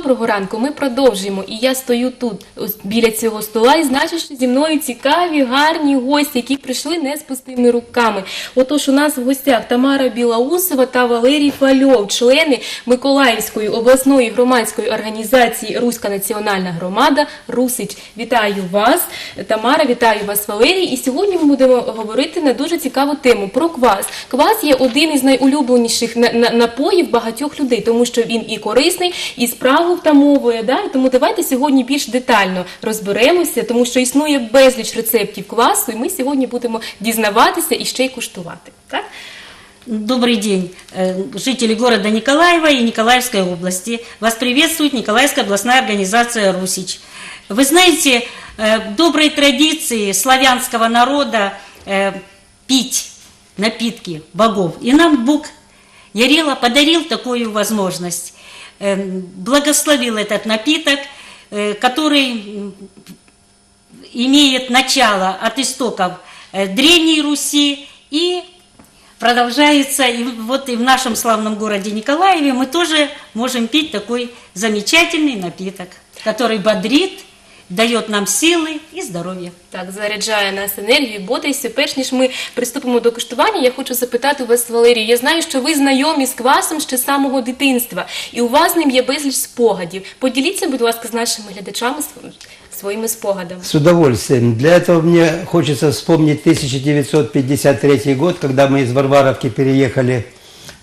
Доброго ранку. Ми продовжуємо. І я стою тут, біля цього стола, і значить, що зі мною цікаві, гарні гості, які прийшли не з пустими руками. Отож, у нас в гостях Тамара Білаусова та Валерій Фальов, члени Миколаївської обласної громадської організації Руська національна громада Русич. Вітаю вас, Тамара, вітаю вас, Валерій. І сьогодні ми будемо говорити на дуже цікаву тему про квас. Квас є один із найулюбленіших на- на- напоїв багатьох людей, тому що він і корисний, і спрагу втамовує. Да? І Тому давайте сьогодні більш детально розберемося, тому що існує безліч рецептів квасу, і ми сьогодні будемо дізнаватися і ще й куштувати. Так? Добрый день, э, жители города Николаева и Николаевской области. Вас приветствует Николаевская областная организация «Русич». Вы знаете, э, доброй традиции славянского народа э, пить напитки богов. И нам Бог Ярила подарил такую возможность. Э, Благословил этот напиток, э, который имеет начало от истоков э, Древней Руси и продолжается. И вот и в нашем славном городе Николаеве мы тоже можем пить такой замечательный напиток, который бодрит, дает нам силы и здоровье. Так, заряджає нас енергію, бодрістю. Перш ніж ми приступимо до куштування, я хочу запитати у вас, Валерію. Я знаю, що ви знайомі з квасом ще з самого дитинства, і у вас з ним є безліч спогадів. Поділіться, будь ласка, з нашими глядачами св- своїми спогадами. С удовольствием. Для этого мне хочется вспомнить 1953 год, когда мы из Варваровки переехали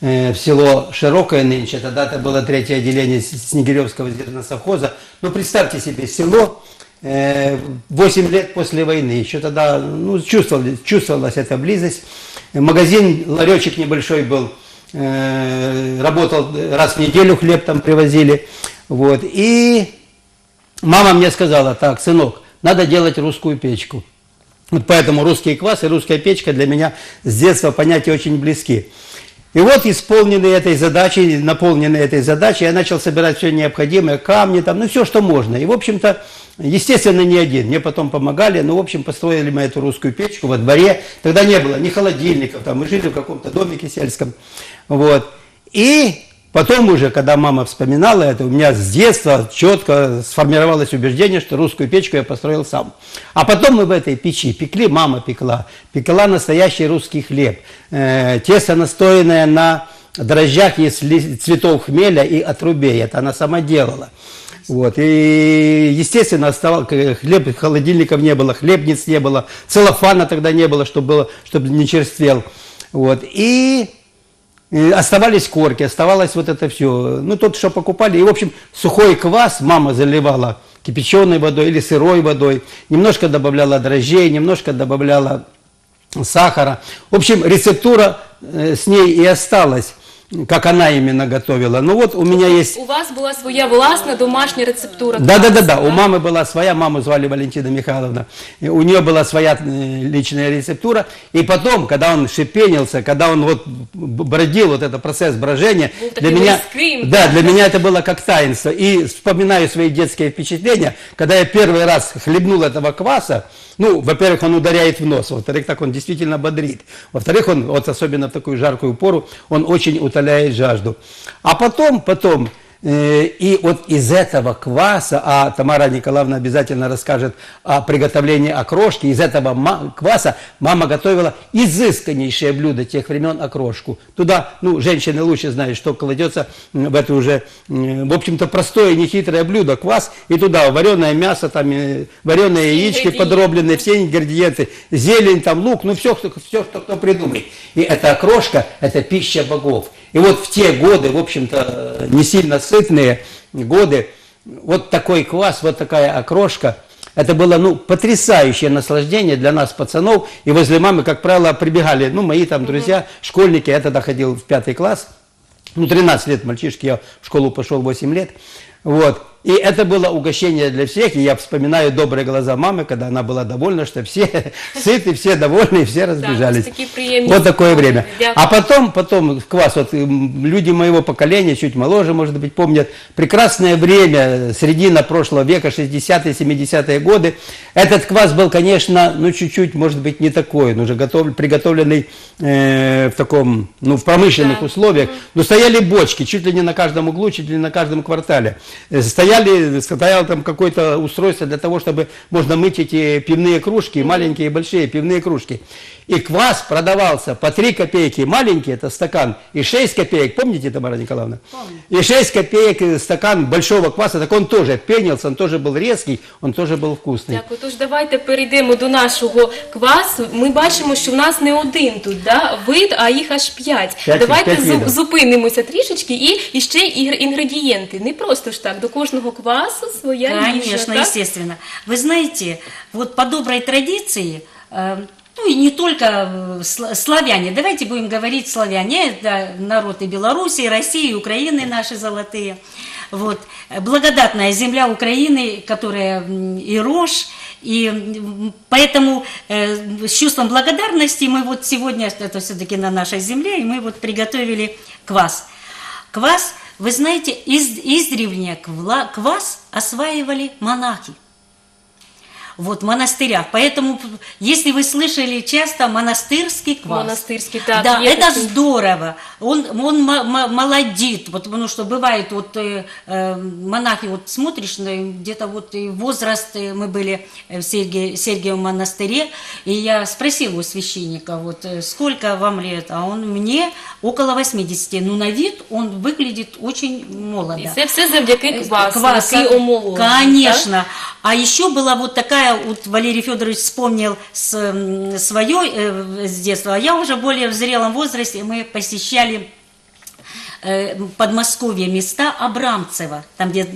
э, в село Широкое нынче. Тогда это было третье отделение С- Снегиревского зерносовхоза. Ну, представьте себе, село э, 8 лет после войны. Еще тогда ну, чувствовали- чувствовалась эта близость. Магазин, ларечек небольшой был. э, Работал раз в неделю, хлеб там привозили. Вот. И Мама мне сказала, так, сынок, надо делать русскую печку. Вот поэтому русский квас и русская печка для меня с детства понятия очень близки. И вот исполненные этой задачей, наполненные этой задачей, я начал собирать все необходимое, камни там, ну все, что можно. И, в общем-то, естественно, не один. Мне потом помогали, ну, в общем, построили мы эту русскую печку во дворе. Тогда не было ни холодильников, там, мы жили в каком-то домике сельском. Вот. И Потом уже, когда мама вспоминала это, у меня с детства четко сформировалось убеждение, что русскую печку я построил сам. А потом мы в этой печи пекли, мама пекла, пекла настоящий русский хлеб, э, тесто настоянное на дрожжах из цветов хмеля и отрубей, это она сама делала. Вот. И, естественно, оставал, хлеб, холодильников не было, хлебниц не было, целлофана тогда не было, чтобы, было, чтобы не черствел. Вот. И и оставались корки, оставалось вот это все. Ну, тот, что покупали. И, в общем, сухой квас мама заливала кипяченой водой или сырой водой. Немножко добавляла дрожжей, немножко добавляла сахара. В общем, рецептура э, с ней и осталась, как она именно готовила. Ну, вот у меня есть... У вас була своя власна домашня рецептура. Да, да, да, да. У мамы была своя, маму звали Валентина Михайловна. И У нее была своя э, личная рецептура. И потом, когда он шипенился, когда он вот бродил, вот этот процесс брожения, Был для меня, рисковым. да, для меня это было как таинство. И вспоминаю свои детские впечатления, когда я первый раз хлебнул этого кваса, ну, во-первых, он ударяет в нос, во-вторых, так он действительно бодрит. Во-вторых, он, вот особенно в такую жаркую пору, он очень утоляет жажду. А потом, потом, и вот из этого кваса, а Тамара Николаевна обязательно расскажет о приготовлении окрошки, из этого кваса мама готовила изысканнейшее блюдо тех времен окрошку. Туда, ну, женщины лучше знают, что кладется в это уже, в общем-то, простое, нехитрое блюдо, квас, и туда вареное мясо, там, э, вареные яички подробленные, все ингредиенты, зелень, там, лук, ну, все, все, что кто придумает. И эта окрошка, это пища богов. И вот в те годы, в общем-то, не сильно сытные годы, вот такой квас, вот такая окрошка, это было, ну, потрясающее наслаждение для нас, пацанов. И возле мамы, как правило, прибегали, ну, мои там друзья, школьники. Я тогда ходил в пятый класс. Ну, 13 лет мальчишки, я в школу пошел 8 лет. Вот. И это было угощение для всех. И я вспоминаю добрые глаза мамы, когда она была довольна, что все сыты, все довольны, все разбежались. ось такі приємні вот такое спогади. время. Дякую. А потом, потом в квас, вот м, люди моего поколения, чуть моложе, может быть, помнят, прекрасное время, середина прошлого века, 60-е, 70-е годы. Этот квас был, конечно, ну, чуть-чуть, может быть, не такой, он уже готов, приготовленный э, в таком, ну, в промышленных Да. условиях. Но стояли бочки, чуть ли не на каждом углу, чуть ли не на каждом квартале. э, стояли, стояло там какое-то устройство для того, чтобы можно мыть эти пивные кружки, маленькие и большие пивные кружки. И квас продавался по 3 копейки, маленький это стакан, и 6 копеек, помните, Тамара Николаевна? Помню. И 6 копеек э, стакан большого кваса, так он тоже пенился, он тоже был резкий, он тоже был вкусный. Дякую. Тож давайте перейдемо до нашого квасу. Ми бачимо, що в нас не один тут да, вид, а їх аж п'ять. П'ять- давайте п'ять зу- видів. зупинимося трішечки і, і ще ігр- інгредієнти. Не просто ж так, до кожного квасу своя. Конечно, так? естественно. Вы знаете, вот по доброй традиции, э, ну и не только э, сла- славяне, давайте будем говорить славяне, это народ и Беларуси, и России, и Украины наши золотые. Вот. Благодатная земля Украины, которая и рожь, и поэтому э, с чувством благодарности мы вот сегодня, это все-таки на нашей земле, и мы вот приготовили квас. Квас, вы знаете, из, издревле квас осваивали монахи. Вот, в монастырях. Поэтому, если вы слышали часто монастырский квас. Монастырский, Да, есть это такой. здорово. Он, он мо- мо- молодит, вот, потому что бывает, вот э, э, монахи, вот смотришь, где-то вот и возраст, э, мы были в Сергие, Сергиевом монастыре, и я спросила у священника, вот, э, сколько вам лет, а он мне около 80, ну, на вид он выглядит очень молодо. І це все завдяки квасу, який омолоджує, Конечно. А еще была вот такая, вот Валерий Федорович вспомнил с, свое э, с детства, а я уже более в зрелом возрасте, мы посещали э, Подмосковье места Абрамцева, там где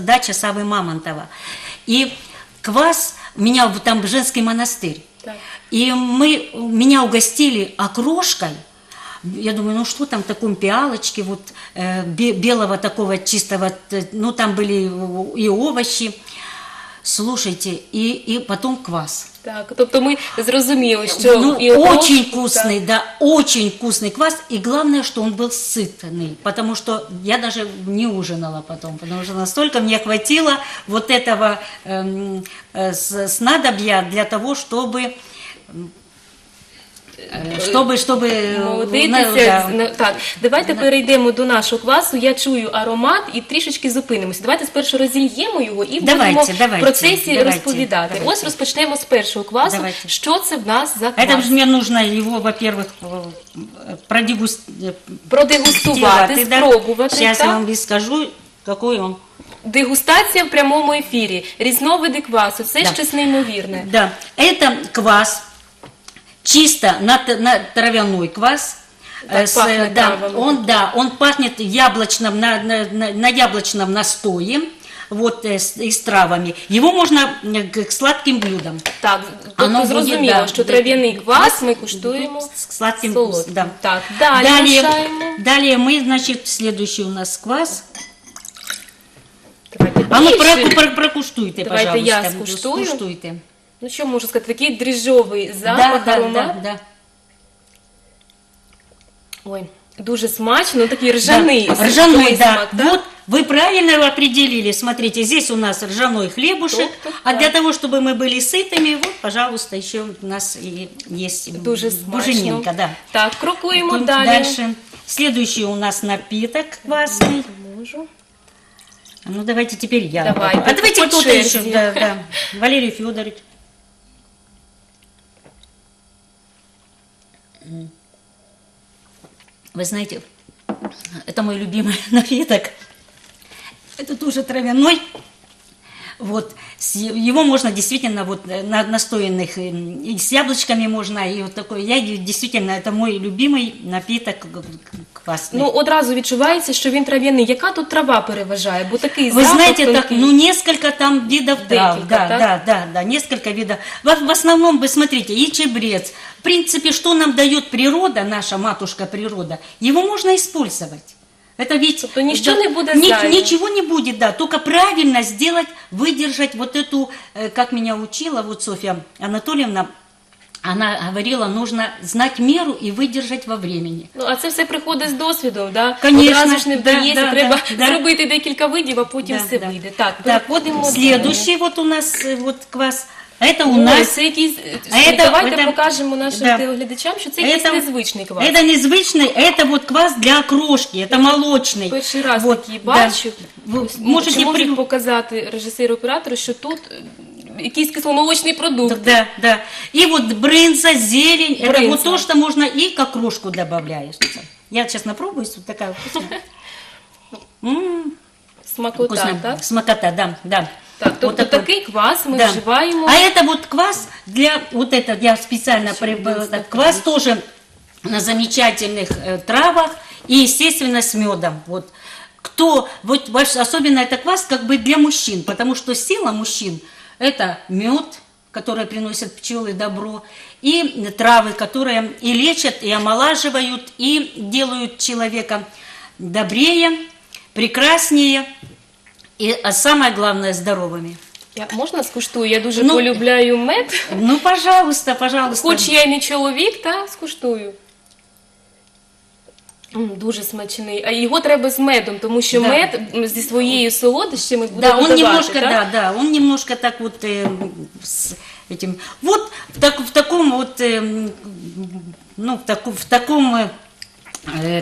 дача Савы Мамонтова. И квас, меня там женский монастырь. Так. И мы, меня угостили окрошкой. Я думаю, ну что там в таком пиалочке, вот э, бе- белого такого чистого, ну там были и овощи. Слушайте, и, и потом квас. Так, тобто ми зрозуміли, що ну, і окрошку, очень так. вкусный, да, очень вкусный квас. И главное, что он был сытный, потому что я даже не ужинала потом, потому что настолько мне хватило вот этого эм, э, с- снадобья для того, чтобы э, чтобы, чтобы на- Молодитися. да. Ну, Так, давайте перейдемо до нашого квасу. Я чую аромат і трішечки зупинимося. Давайте спершу розільємо його і Давайте, будемо давайте, в процесі давайте, розповідати. давайте. Ось розпочнемо з першого квасу. Давайте. Що це в нас за квас? Это же мне нужно его, во-первых, э, продегустировать. Продегустувати, спробувати. Сейчас я так? вам и скажу, какой он. Дегустація в прямому ефірі. Різновиди квасу. Це Да. щось неймовірне. Да, это квас, чисто на, т- на травяной квас. Так Э, с, пахнет да, травами. он, да, он пахнет яблочным, на, на, на, на яблочном настое, вот, э, с, и с травами. Его можно э, к, к сладким блюдам. Так, тобто Оно буде, зрозуміло, да, що да. трав'яний квас ми куштуємо С сладким солодким. вкусом, да. Так, далі далее, мішаємо. далее мы, значит, следующий у нас квас. Давайте А ну більше. про, про, прокуштуйте, Давайте пожалуйста. я скуштую. Скуштуйте. Ну що можу сказати, такий дріжджовий запах, да, аромат. да, да. Ой, дуже смачно, ну такий ржаний. Да, смак, ржаной, да. смак, да? Вот вы правильно определили. Смотрите, здесь у нас ржаной хлебушек. Топ-топ, А да. для того, чтобы мы были сытыми, вот, пожалуйста, еще у нас и есть Дуже смачно. буженинка, да. Так, крокуємо Идем далі. Дальше. Следующий у нас напиток квасный. Можу. А Ну, давайте теперь я. Давайте, А давайте по кто-то черзи. еще. Да, да. Валерий Федорович. Вы знаете, это мой любимый напиток. Это тоже травяной. Вот, с- его можно действительно вот э, на настоянных э, и с яблочками можно, и вот такой. Я ди- действительно это мой любимый напиток г- г- квасный. Ну, одразу відчувається, що він трав'яний. Яка тут трава переважає? Бо такий Вы запах знаете, так, тонкий. ну несколько там видов трав, Декілька, да, так? да, да, да, несколько видов. В, в основном, вы смотрите, и чебрец. В принципе, что нам дает природа, наша матушка природа, его можно использовать. Это ведь... Тобто ніщо не буде ни- зайвим. Ничего не будет, да, только правильно сделать, выдержать вот эту, э, как меня учила вот Софья Анатольевна, она говорила, нужно знать меру и выдержать во времени. Ну, а це все приходить з досвідом, да? Конечно, Одразу ж не да, вдається, да, треба да, да. зробити декілька видів, а потім Да, все да. вийде. Так, Так, переходимо следующий вот у нас э, вот квас это у нас... це якийсь... А это- Давайте это- покажемо нашим да. телеглядачам, що це якийсь Это- незвичний квас. Это незвычный, это вот квас для окрошки, это молочный. Перший раз Вот, такий да. бачу. Ось, можете Чи можуть при- показати режисеру оператору, що тут якийсь кисломолочний продукт. Да, да. И вот брынза, зелень, это Брынза. вот то, что можно и к окрошку добавляешь. Я сейчас напробую, вот такая вкусная. Смакота, так? Смакота, да, да. Так, тобто такой. такий квас ми Да. вживаємо. А это вот квас для вот это я специально прибыла. интересно, Квас тоже на замечательных э, травах и естественно с медом. Вот кто вот ваш- особенно это квас как бы для мужчин, потому что сила мужчин это мед, который приносят пчелы добро, и травы, которые и лечат, и омолаживают, и делают человека добрее, прекраснее, и а самое главное здоровыми. Я, можна скуштую? Я дуже Ну, полюбляю мед. Ну, пожалуйста, пожалуйста. Хоч я й не чоловік, та скуштую. М, Дуже смачний. А його треба з медом, тому що Да. мед м, зі своєю солодощами буде Да, он додавати, немножко, так? да, да, он немножко так вот э, с этим. Вот в, так, в таком вот, э, м, ну, в, таку- в таком э, э,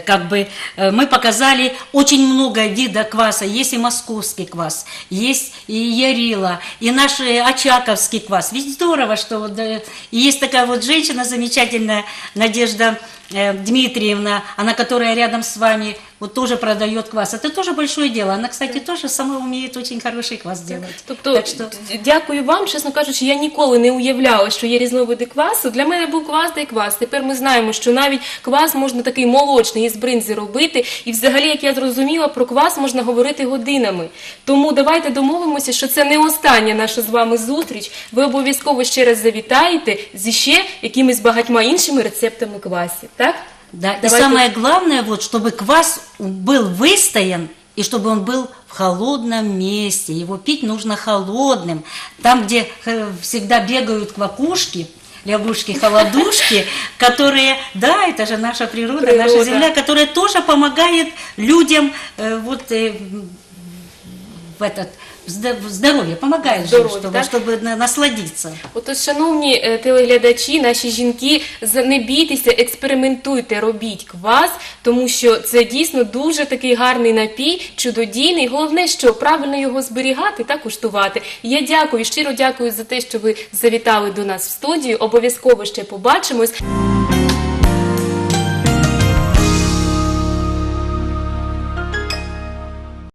как бы э, мы показали очень много вида кваса. Есть и московский квас, есть и ярила, и наш э, очаковский квас. Ведь здорово, что вот, э, есть такая вот женщина замечательная, Надежда э, Дмитриевна, она, которая рядом с вами, вот тоже продает квас. Это тоже большое дело. Она, кстати, тоже сама умеет очень хороший квас делать. Тобто, так что... дякую вам, чесно кажучи, я ніколи не уявляла, що є різновиди квасу. Для мене був квас та й квас. Тепер ми знаємо, що навіть квас можна такий молочний із бринзи робити. І взагалі, як я зрозуміла, про квас можна говорити годинами. Тому давайте домовимося, що це не остання наша з вами зустріч. Ви обов'язково ще раз завітаєте зі ще якимись багатьма іншими рецептами квасів. Так? Да, и Давайте- самое главное, вот, чтобы квас был выстоян, и чтобы он был в холодном месте. Его пить нужно холодным. Там, где э, всегда бегают квакушки, лягушки, холодушки, которые, да, это же наша природа, наша земля, которая тоже помогает людям э, вот э, в этот в здо- в здоровье, помогает же, Здоровье, чтобы, да? чтобы на- насладиться. Отож, шановні е, телеглядачі, наші жінки, не бійтеся, експериментуйте, робіть квас, тому що це дійсно дуже такий гарний напій, чудодійний. Головне, що правильно його зберігати та куштувати. Я дякую, щиро дякую за те, що ви завітали до нас в студію. Обов'язково ще побачимось.